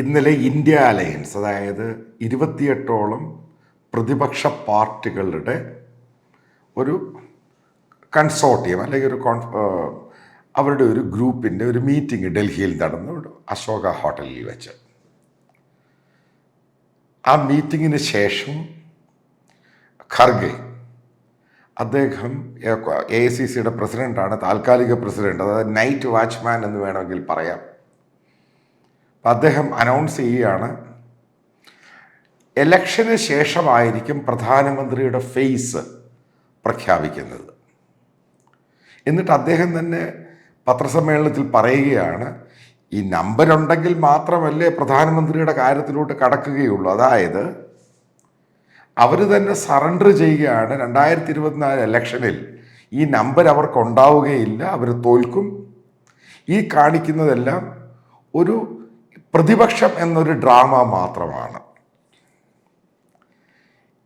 ഇന്നലെ India alliance അതായത് ഇരുപത്തിയെട്ടോളം പ്രതിപക്ഷ പാർട്ടികളുടെ ഒരു കൺസോർട്ടിയം അല്ലെങ്കിൽ ഒരു അവരുടെ ഒരു ഗ്രൂപ്പിന്റെ ഒരു മീറ്റിംഗ് ഡൽഹിയിൽ നടന്നു അശോക ഹോട്ടലിൽ വെച്ച്. ആ മീറ്റിങ്ങിന് ശേഷം ഖർഗെ അദ്ദേഹം എ സി സിയുടെ പ്രസിഡന്റാണ് താൽക്കാലിക പ്രസിഡന്റ് അതായത് നൈറ്റ് വാച്ച്മാൻ എന്ന് വേണമെങ്കിൽ പറയാം. അദ്ദേഹം അനൗൺസ് ചെയ്യുകയാണ് എലക്ഷന് ശേഷമായിരിക്കും പ്രധാനമന്ത്രിയുടെ ഫേസ് പ്രഖ്യാപിക്കുന്നത്. എന്നിട്ട് അദ്ദേഹം തന്നെ പത്രസമ്മേളനത്തിൽ പറയുകയാണ് ഈ നമ്പർ ഉണ്ടെങ്കിൽ മാത്രമല്ലേ പ്രധാനമന്ത്രിയുടെ കാര്യത്തിലോട്ട് കടക്കുകയുള്ളൂ. അതായത് അവർ തന്നെ സറണ്ടർ ചെയ്യുകയാണ് രണ്ടായിരത്തി ഇരുപത്തിനാല് ഇലക്ഷനിൽ ഈ നമ്പർ അവർക്ക് ഉണ്ടാവുകയില്ല അവർ തോൽക്കും. ഈ കാണിക്കുന്നതെല്ലാം ഒരു പ്രതിപക്ഷം എന്നൊരു ഡ്രാമ മാത്രമാണ്.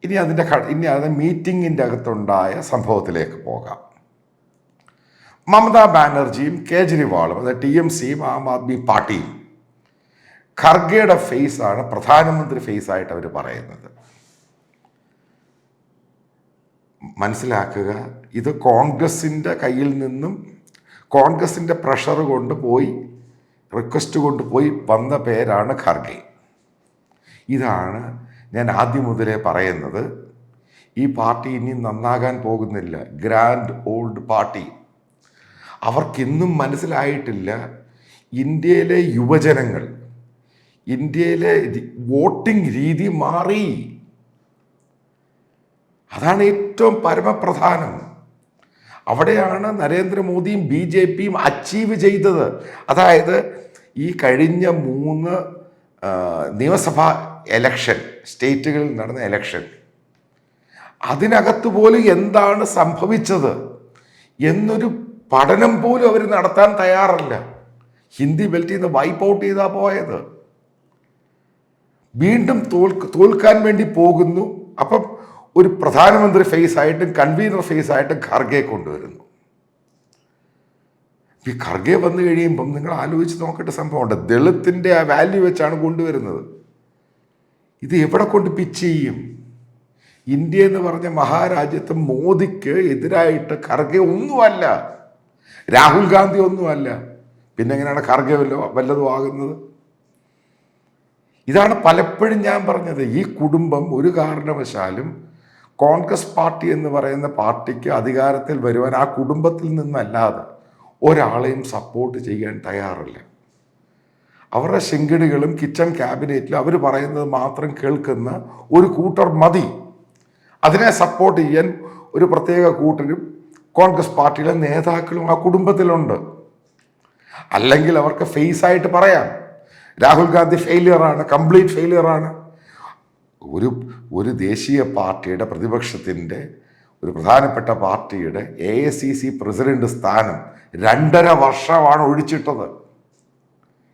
ഇനി അതിന്റെ ഇനി അത് മീറ്റിങ്ങിന്റെ അകത്തുണ്ടായ സംഭവത്തിലേക്ക് പോകാം. മമതാ ബാനർജിയും കേജ്രിവാളും അതായത് ടി എം സിയും ആം ആദ്മി പാർട്ടിയും ഖർഗയുടെ ഫേസാണ് പ്രധാനമന്ത്രി ഫേസായിട്ട് അവർ പറയുന്നത്. മനസ്സിലാക്കുക ഇത് കോൺഗ്രസിന്റെ കയ്യിൽ നിന്നും കോൺഗ്രസിന്റെ പ്രഷർ കൊണ്ട് പോയി റിക്വസ്റ്റ് കൊണ്ടുപോയി വന്ന പേരാണ് ഖർഗെ. ഇതാണ് ഞാൻ ആദ്യം മുതലേ പറയുന്നത്. ഈ പാർട്ടി ഇനി നന്നാകാൻ പോകുന്നില്ല. Grand old party. അവർക്കിന്നും മനസ്സിലായിട്ടില്ല ഇന്ത്യയിലെ യുവജനങ്ങൾ ഇന്ത്യയിലെ വോട്ടിംഗ് രീതി മാറി. അതാണ് ഏറ്റവും പരമപ്രധാനം. അവിടെയാണ് നരേന്ദ്രമോദിയും ബി ജെ പിയും അച്ചീവ് ചെയ്തത്. അതായത് ഈ കഴിഞ്ഞ മൂന്ന് നിയമസഭാ എലക്ഷൻ സ്റ്റേറ്റുകളിൽ നടന്ന എലക്ഷൻ അതിനകത്ത് പോലും എന്താണ് സംഭവിച്ചത് എന്നൊരു പഠനം പോലും അവർ നടത്താൻ തയ്യാറല്ല. ഹിന്ദി ബെൽറ്റിൽ നിന്ന് വൈപ്പ് ഔട്ട് ചെയ്താ പോയത്. വീണ്ടും തോൽ തോൽക്കാൻ വേണ്ടി പോകുന്നു. അപ്പം ഒരു പ്രധാനമന്ത്രി ഫേസ് ആയിട്ടും കൺവീനർ ഫേസ് ആയിട്ടും ഖർഗെ കൊണ്ടുവരുന്നു. ഈ ഖർഗെ വന്നു കഴിയുമ്പം നിങ്ങൾ ആലോചിച്ച് നോക്കേണ്ട സംഭവമുണ്ട്. ദളിത്തിന്റെ ആ വാല്യൂ വെച്ചാണ് കൊണ്ടുവരുന്നത്. ഇത് എവിടെ കൊണ്ട് പിച്ച് ചെയ്യും? ഇന്ത്യ എന്ന് പറഞ്ഞ മഹാരാജ്യത്ത് മോദിക്ക് എതിരായിട്ട് ഖർഗെ ഒന്നുമല്ല. രാഹുൽ ഗാന്ധി ഒന്നുമല്ല. പിന്നെ എങ്ങനെയാണ് ഖർഗെ വല്ലോ വല്ലതും ആകുന്നത്? ഇതാണ് പലപ്പോഴും ഞാൻ പറഞ്ഞത്. ഈ കുടുംബം ഒരു കാരണവശാലും കോൺഗ്രസ് പാർട്ടി എന്ന് പറയുന്ന പാർട്ടിക്ക് അധികാരത്തിൽ വരുവാൻ ആ കുടുംബത്തിൽ നിന്നല്ലാതെ ഒരാളെയും സപ്പോർട്ട് ചെയ്യാൻ തയ്യാറില്ല. അവരുടെ ശിങ്കിടികളും കിച്ചൺ ക്യാബിനറ്റിലും അവർ പറയുന്നത് മാത്രം കേൾക്കുന്ന ഒരു കൂട്ടർ മതി. അതിനെ സപ്പോർട്ട് ചെയ്യാൻ ഒരു പ്രത്യേക കൂട്ടരും കോൺഗ്രസ് പാർട്ടിയിലെ നേതാക്കളും ആ കുടുംബത്തിലുണ്ട്. അല്ലെങ്കിൽ അവർക്ക് ഫേസ് ആയിട്ട് പറയാം. രാഹുൽ ഗാന്ധി ഫെയിലിയറാണ് കംപ്ലീറ്റ് ഫെയിലിയറാണ് ഒരു ഒരു ദേശീയ പാർട്ടിയുടെ പ്രതിപക്ഷത്തിന്റെ ഒരു പ്രധാനപ്പെട്ട പാർട്ടിയുടെ A S C C president സ്ഥാനം രണ്ടര വർഷമാണ് ഒഴിച്ചിട്ടത്.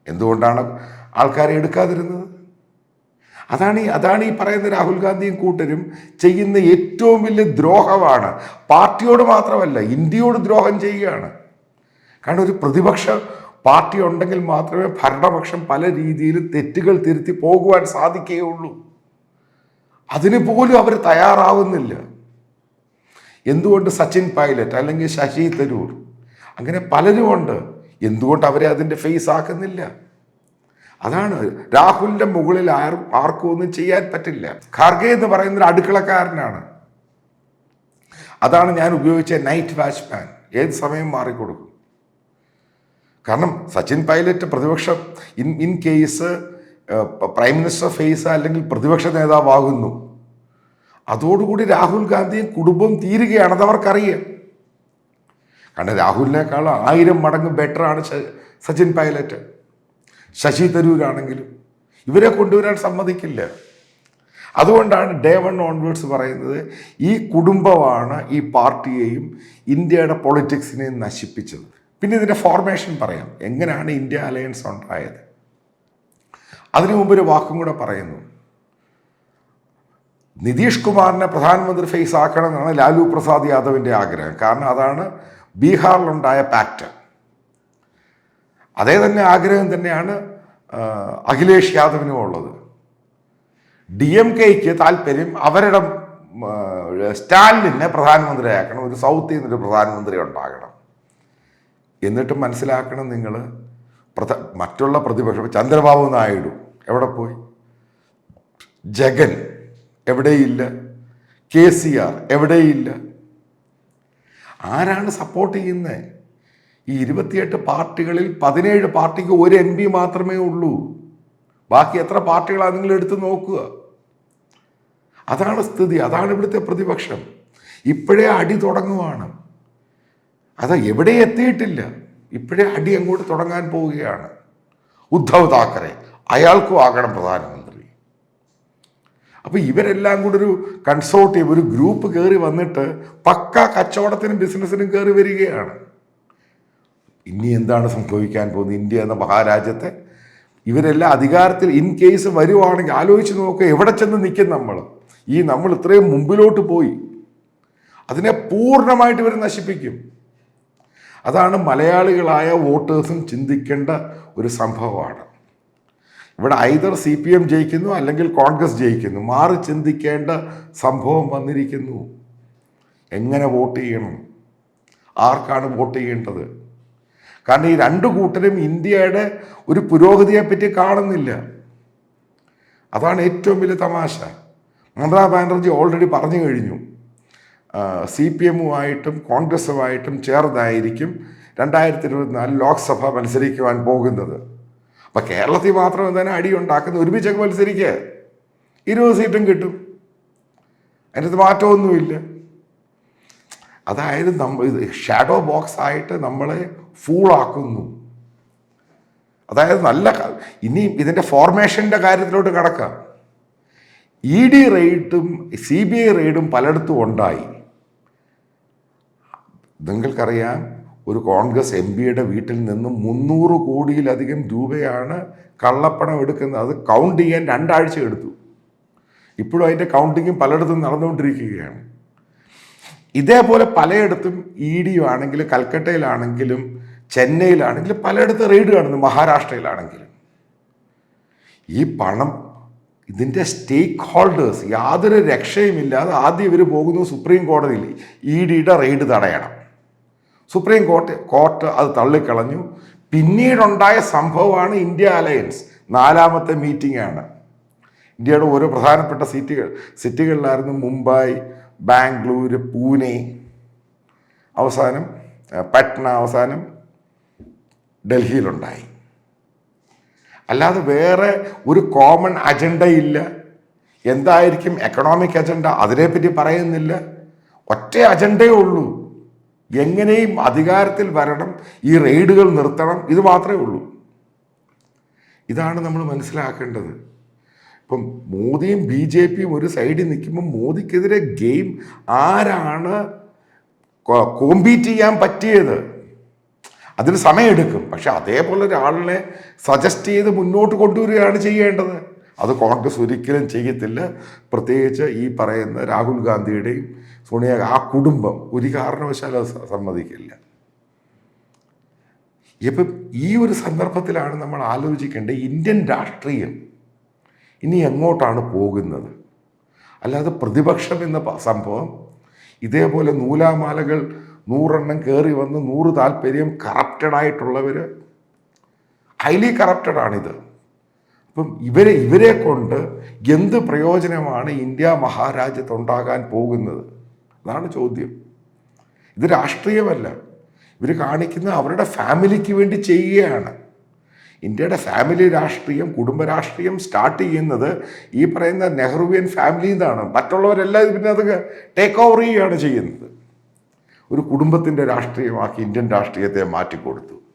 എന്തുകൊണ്ടാണ് ആൾക്കാരെ എടുക്കാതിരുന്നത്? അതാണ് ഈ അതാണ് ഈ പറയുന്ന രാഹുൽ ഗാന്ധിയും കൂട്ടരും ചെയ്യുന്ന ഏറ്റവും വലിയ ദ്രോഹമാണ്. പാർട്ടിയോട് മാത്രമല്ല ഇന്ത്യയോട് ദ്രോഹം ചെയ്യുകയാണ്. കാരണം ഒരു പ്രതിപക്ഷ പാർട്ടി ഉണ്ടെങ്കിൽ മാത്രമേ ഭരണപക്ഷം പല രീതിയിലും തെറ്റുകൾ തിരുത്തി പോകുവാൻ സാധിക്കുകയുള്ളൂ. അതിന് പോലും അവർ തയ്യാറാവുന്നില്ല. എന്തുകൊണ്ട് സച്ചിൻ പൈലറ്റ് അല്ലെങ്കിൽ ശശി തരൂർ? അങ്ങനെ പലരുമുണ്ട്. എന്തുകൊണ്ട് അവരെ അതിന്റെ ഫേസ് ആക്കുന്നില്ല? അതാണ് രാഹുലിന്റെ മുകളിൽ ആർക്കും ആർക്കും ഒന്നും ചെയ്യാൻ പറ്റില്ല. ഖാർഗെ എന്ന് പറയുന്ന അടുക്കളക്കാരനാണ്. അതാണ് ഞാൻ ഉപയോഗിച്ച നൈറ്റ് വാച്ച്മാൻ ഏത് സമയം മാറിക്കൊടുക്കും? കാരണം സച്ചിൻ പൈലറ്റ് പ്രതിപക്ഷം in in case prime minister face അല്ലെങ്കിൽ പ്രതിപക്ഷ നേതാവാകുന്നു. അതോടുകൂടി രാഹുൽ ഗാന്ധിയും കുടുംബം തീരുകയാണ് അവർക്കറിയാം കാരണം രാഹുലിനേക്കാൾ ആയിരം മടങ്ങ് ബെറ്ററാണ് സച്ചിൻ പൈലറ്റ്. ശശി തരൂരാണെങ്കിലും ഇവരെ കൊണ്ടുവരാൻ സമ്മതിക്കില്ല. അതുകൊണ്ടാണ് ഡേ വൺ ഓൺവേർഡ്സ് പറയുന്നത് ഈ കുടുംബമാണ് ഈ പാർട്ടിയെയും ഇന്ത്യയുടെ പൊളിറ്റിക്സിനെയും നശിപ്പിച്ചത്. പിന്നെ ഇതിന്റെ ഫോർമേഷൻ പറയാം. എങ്ങനെയാണ് ഇന്ത്യ അലയൻസ് ഉണ്ടായത്? അതിനു മുമ്പ് ഒരു വാക്കും കൂടെ പറയുന്നു. നിതീഷ് കുമാറിനെ പ്രധാനമന്ത്രി ഫേസ് ആക്കണം എന്നാണ് ലാലു പ്രസാദ് യാദവിന്റെ ആഗ്രഹം. കാരണം അതാണ് ബീഹാറിലുണ്ടായ പാക്റ്റ് അതേ തന്നെ ആഗ്രഹം തന്നെയാണ് അഖിലേഷ് യാദവിനും ഉള്ളത്. ഡി എം കെക്ക് താല്പര്യം അവരുടെ സ്റ്റാലിനെ പ്രധാനമന്ത്രിയാക്കണം ഒരു സൗത്തിൽ നിന്നൊരു പ്രധാനമന്ത്രി ഉണ്ടാകണം. എന്നിട്ട് മനസ്സിലാക്കണം നിങ്ങൾ മറ്റുള്ള പ്രതിപക്ഷം ചന്ദ്രബാബു നായിഡു എവിടെ പോയി? ജഗൻ എവിടെയില്ല? കെ സി ആർ എവിടെയില്ല? ആരാണ് സപ്പോർട്ട് ചെയ്യുന്നത് ഈ ഇരുപത്തിയെട്ട് പാർട്ടികളിൽ പതിനേഴ് പാർട്ടിക്ക് ഒരു എം പി മാത്രമേ ഉള്ളൂ. ബാക്കി എത്ര പാർട്ടികളാണ് നിങ്ങൾ എടുത്ത് നോക്കുക? അതാണ് സ്ഥിതി അതാണ് ഇവിടുത്തെ പ്രതിപക്ഷം. ഇപ്പോഴേ അടി തുടങ്ങുവാണ്. അത് എവിടെ എത്തിയിട്ടില്ല. ഇപ്പോഴേ അടി അങ്ങോട്ട് തുടങ്ങാൻ പോവുകയാണ്. ഉദ്ധവ് താക്കറെ അയാൾക്കും ആകണം പ്രധാനമന്ത്രി. അപ്പോൾ ഇവരെല്ലാം കൂടി ഒരു കൺസോർട്ടീവ് ഒരു ഗ്രൂപ്പ് കയറി വന്നിട്ട് പക്ക കച്ചവടത്തിനും ബിസിനസ്സിനും കയറി വരികയാണ്. ഇനി എന്താണ് സംഭവിക്കാൻ പോകുന്നത്? ഇന്ത്യ എന്ന മഹാരാജ്യത്തെ ഇവരെല്ലാം അധികാരത്തിൽ ഇൻ കേസ് വരുവാണെങ്കിൽ ആലോചിച്ച് നോക്കുക എവിടെ ചെന്ന് നിൽക്കും നമ്മൾ ഈ നമ്മൾ ഇത്രയും മുമ്പിലോട്ട് പോയി. അതിനെ പൂർണമായിട്ട് ഇവർ നശിപ്പിക്കും. അതാണ് മലയാളികളായ വോട്ടേഴ്സും ചിന്തിക്കേണ്ട ഒരു സംഭവമാണ്. ഇവിടെ ഐതർ സി പി എം ജയിക്കുന്നു അല്ലെങ്കിൽ കോൺഗ്രസ് ജയിക്കുന്നു. മാറി ചിന്തിക്കേണ്ട സംഭവം വന്നിരിക്കുന്നു. എങ്ങനെ വോട്ട് ചെയ്യണം? ആർക്കാണ് വോട്ട് ചെയ്യേണ്ടത്? കാരണം ഈ രണ്ട് കൂട്ടരും ഇന്ത്യയുടെ ഒരു പുരോഗതിയെപ്പറ്റി കാണുന്നില്ല. അതാണ് ഏറ്റവും വലിയ തമാശ. മമതാ ബാനർജി ഓൾറെഡി പറഞ്ഞു കഴിഞ്ഞു. സി പി എമ്മുമായിട്ടും കോൺഗ്രസുമായിട്ടും ചേർന്നായിരിക്കും രണ്ടായിരത്തി ഇരുപത്തിനാല് ലോക്സഭ മത്സരിക്കുവാൻ പോകുന്നത്. അപ്പം കേരളത്തിൽ മാത്രം എന്താണ് അടി ഉണ്ടാക്കുന്ന ഒരുമിച്ചൊക്കെ മത്സരിക്കുക. ഇരുപത് സീറ്റും കിട്ടും. അതിനകത്ത് മാറ്റമൊന്നുമില്ല. അതായത് നമ്മൾ ഷാഡോ ബോക്സ് ആയിട്ട് നമ്മളെ ഫൂളാക്കുന്നു അതായത് നല്ല ഇനി ഇതിന്റെ ഫോർമേഷന്റെ കാര്യത്തിലോട്ട് കടക്കാം. ഇ ഡി റെയ്ഡും സി ബി ഐ റെയ്ഡും പലയിടത്തും ഉണ്ടായി. നിങ്ങൾക്കറിയാം ഒരു കോൺഗ്രസ് എം പിയുടെ വീട്ടിൽ നിന്നും മുന്നൂറ് കോടിയിലധികം രൂപയാണ് കള്ളപ്പണം എടുക്കുന്നത്. അത് കൗണ്ട് ചെയ്യാൻ രണ്ടാഴ്ച എടുത്തു. ഇപ്പോഴും അതിന്റെ കൗണ്ടിങ്ങും പലയിടത്തും നടന്നുകൊണ്ടിരിക്കുകയാണ്. ഇതേപോലെ പലയിടത്തും ഇ ഡി ആണെങ്കിലും കൽക്കട്ടയിലാണെങ്കിലും ചെന്നൈയിലാണെങ്കിലും പലയിടത്തും റെയ്ഡ് കാണുന്നു. മഹാരാഷ്ട്രയിലാണെങ്കിലും. ഈ പണം ഇതിന്റെ സ്റ്റേക്ക് ഹോൾഡേഴ്സ് യാതൊരു രക്ഷയുമില്ലാതെ ആദ്യം ഇവർ പോകുന്നു സുപ്രീം കോടതിയിൽ. ഇ ഡിയുടെ റെയ്ഡ് തടയണം. സുപ്രീം കോർട്ട് കോർട്ട് അത് തള്ളിക്കളഞ്ഞു. പിന്നീടുണ്ടായ സംഭവമാണ് ഇന്ത്യ അലയൻസ്. നാലാമത്തെ മീറ്റിംഗ് ആണ്. ഇന്ത്യയുടെ ഓരോ പ്രധാനപ്പെട്ട സീറ്റുകൾ സിറ്റികളിലായിരുന്നു മുംബൈ ബാംഗ്ലൂർ പൂനെ. അവസാനം പട്ന അവസാനം ഡൽഹിയിലുണ്ടായി. അല്ലാതെ വേറെ ഒരു കോമൺ അജണ്ടയില്ല എന്തായിരിക്കും എക്കണോമിക് അജണ്ട അതിനെപ്പറ്റി പറയുന്നില്ല. ഒറ്റ അജണ്ടയേ ഉള്ളൂ. എങ്ങനെയും അധികാരത്തിൽ വരണം ഈ റെയ്ഡുകൾ നിർത്തണം ഇത് മാത്രമേ ഉള്ളൂ. ഇതാണ് നമ്മൾ മനസ്സിലാക്കേണ്ടത്. ഇപ്പം മോദിയും ബി ജെ പിയും ഒരു സൈഡിൽ നിൽക്കുമ്പോൾ മോദിക്കെതിരെ ഗെയിം ആരാണ് കോമ്പീറ്റ് ചെയ്യാൻ പറ്റിയത്? അതിന് സമയമെടുക്കും. പക്ഷെ അതേപോലെ ഒരാളിനെ സജസ്റ്റ് ചെയ്ത് മുന്നോട്ട് കൊണ്ടുവരികയാണ് ചെയ്യേണ്ടത്. അത് കോൺഗ്രസ് ഒരിക്കലും ചെയ്യത്തില്ല. പ്രത്യേകിച്ച് ഈ പറയുന്ന രാഹുൽ ഗാന്ധിയുടെയും സോണിയ ആ കുടുംബം ഒരു കാരണവശാലും അത് സമ്മതിക്കില്ല. ഇപ്പം ഈ ഒരു സന്ദർഭത്തിലാണ് നമ്മൾ ആലോചിക്കേണ്ടത് ഇന്ത്യൻ രാഷ്ട്രീയം ഇനി എങ്ങോട്ടാണ് പോകുന്നത്? അല്ലാതെ പ്രതിപക്ഷം എന്ന സംഭവം ഇതേപോലെ നൂലാമാലകൾ നൂറെണ്ണം കയറി വന്ന് നൂറ് താല്പര്യം കറപ്റ്റഡ് ആയിട്ടുള്ളവർ ഹൈലി കറപ്റ്റഡ് ആണിത്. അപ്പം ഇവരെ ഇവരെ കൊണ്ട് എന്ത് പ്രയോജനമാണ് ഇന്ത്യ മഹാരാജ്യത്ത് ഉണ്ടാകാൻ പോകുന്നത്? അതാണ് ചോദ്യം. ഇത് രാഷ്ട്രീയമല്ല. ഇവർ കാണിക്കുന്ന അവരുടെ ഫാമിലിക്ക് വേണ്ടി ചെയ്യുകയാണ്. ഇന്ത്യയുടെ ഫാമിലി രാഷ്ട്രീയം കുടുംബ രാഷ്ട്രീയം സ്റ്റാർട്ട് ചെയ്യുന്നത് ഈ പറയുന്ന നെഹ്റുവിയൻ ഫാമിലിയിൽ നിന്നാണ് മറ്റുള്ളവരെല്ലാം പിന്നെ അത് ടേക്ക് ഓവർ ചെയ്യുകയാണ് ചെയ്യുന്നത്. ഒരു കുടുംബത്തിന്റെ രാഷ്ട്രീയമാക്കി ഇന്ത്യൻ രാഷ്ട്രീയത്തെ മാറ്റിക്കൊടുത്തു.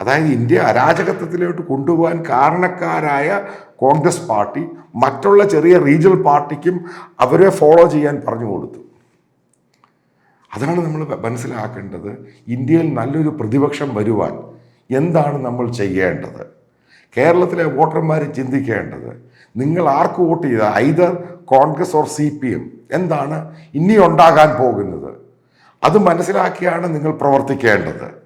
അതായത് ഇന്ത്യ അരാജകത്വത്തിലോട്ട് കൊണ്ടുപോകാൻ കാരണക്കാരായ കോൺഗ്രസ് പാർട്ടി മറ്റുള്ള ചെറിയ റീജിയണൽ പാർട്ടിക്കും അവരെ ഫോളോ ചെയ്യാൻ പറഞ്ഞു കൊടുത്തു. അതാണ് നമ്മൾ മനസ്സിലാക്കേണ്ടത് ഇന്ത്യയിൽ നല്ലൊരു പ്രതിപക്ഷം വരുവാൻ എന്താണ് നമ്മൾ ചെയ്യേണ്ടത്? കേരളത്തിലെ വോട്ടർമാർ ചിന്തിക്കേണ്ടത് നിങ്ങൾ ആർക്ക് വോട്ട് ചെയ്ത? Either Congress or C P M? എന്താണ് ഇനി ഉണ്ടാകാൻ പോകുന്നത്? അത് മനസ്സിലാക്കിയാണ് നിങ്ങൾ പ്രവർത്തിക്കേണ്ടത്.